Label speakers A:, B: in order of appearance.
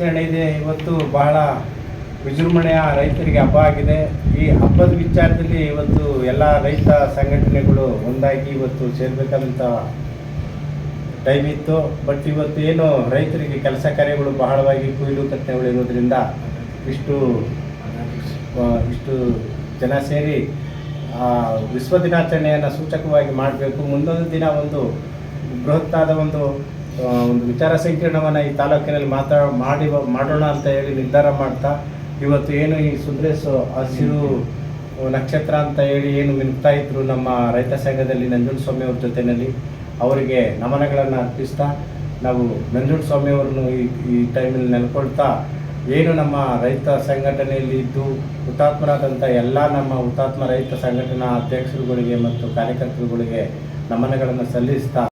A: ದಿನಾಚರಣೆ ಇದೆ. ಇವತ್ತು ಬಹಳ ವಿಜೃಂಭಣೆಯ ರೈತರಿಗೆ ಹಬ್ಬ ಆಗಿದೆ. ಈ ಹಬ್ಬದ ವಿಚಾರದಲ್ಲಿ ಇವತ್ತು ಎಲ್ಲ ರೈತ ಸಂಘಟನೆಗಳು ಒಂದಾಗಿ ಇವತ್ತು ಸೇರಬೇಕಾದಂಥ ಟೈಮ್ ಇತ್ತು. ಬಟ್ ಇವತ್ತು ಏನು ರೈತರಿಗೆ ಕೆಲಸ ಕಾರ್ಯಗಳು ಬಹಳವಾಗಿ ಕೊಯ್ಲು ಕಟ್ಟೆಗಳು ಇರೋದ್ರಿಂದ ಇಷ್ಟು ಇಷ್ಟು ಜನ ಸೇರಿ ವಿಶ್ವ ದಿನಾಚರಣೆಯನ್ನು ಸೂಚಕವಾಗಿ ಮಾಡಬೇಕು. ಮುಂದೊಂದು ದಿನ ಒಂದು ಬೃಹತ್ತಾದ ಒಂದು ಒಂದು ವಿಚಾರ ಸಂಕಿರಣವನ್ನು ಈ ತಾಲೂಕಿನಲ್ಲಿ ಮಾತಾ, ಮಾಡಿ, ಮಾಡೋಣ ಅಂತ ಹೇಳಿ ನಿರ್ಧಾರ ಮಾಡ್ತಾ, ಇವತ್ತು ಏನು ಈ ಸುಂದ್ರೇಶ್ ಹಸಿರು ನಕ್ಷತ್ರ ಅಂತ ಹೇಳಿ ಏನು ಮಿನುಗ್ತಾ ಇದ್ರು ನಮ್ಮ ರೈತ ಸಂಘದಲ್ಲಿ ನಂಜುಂಡ ಸ್ವಾಮಿ ಅವ್ರ ಜೊತೆಯಲ್ಲಿ ಅವರಿಗೆ ನಮನಗಳನ್ನು ಅರ್ಪಿಸ್ತಾ, ನಾವು ನಂಜುಂಡ ಸ್ವಾಮಿ ಅವರನ್ನು ಈ ಈ ಟೈಮಲ್ಲಿ ನೆನ್ಕೊಳ್ತಾ ಏನು ನಮ್ಮ ರೈತ ಸಂಘಟನೆಯಲ್ಲಿ ಇದ್ದು ಹುತಾತ್ಮರಾದಂಥ ಎಲ್ಲ ನಮ್ಮ ಹುತಾತ್ಮ ರೈತ ಸಂಘಟನಾ ಅಧ್ಯಕ್ಷರುಗಳಿಗೆ ಮತ್ತು ಕಾರ್ಯಕರ್ತರುಗಳಿಗೆ ನಮನಗಳನ್ನು ಸಲ್ಲಿಸ್ತಾ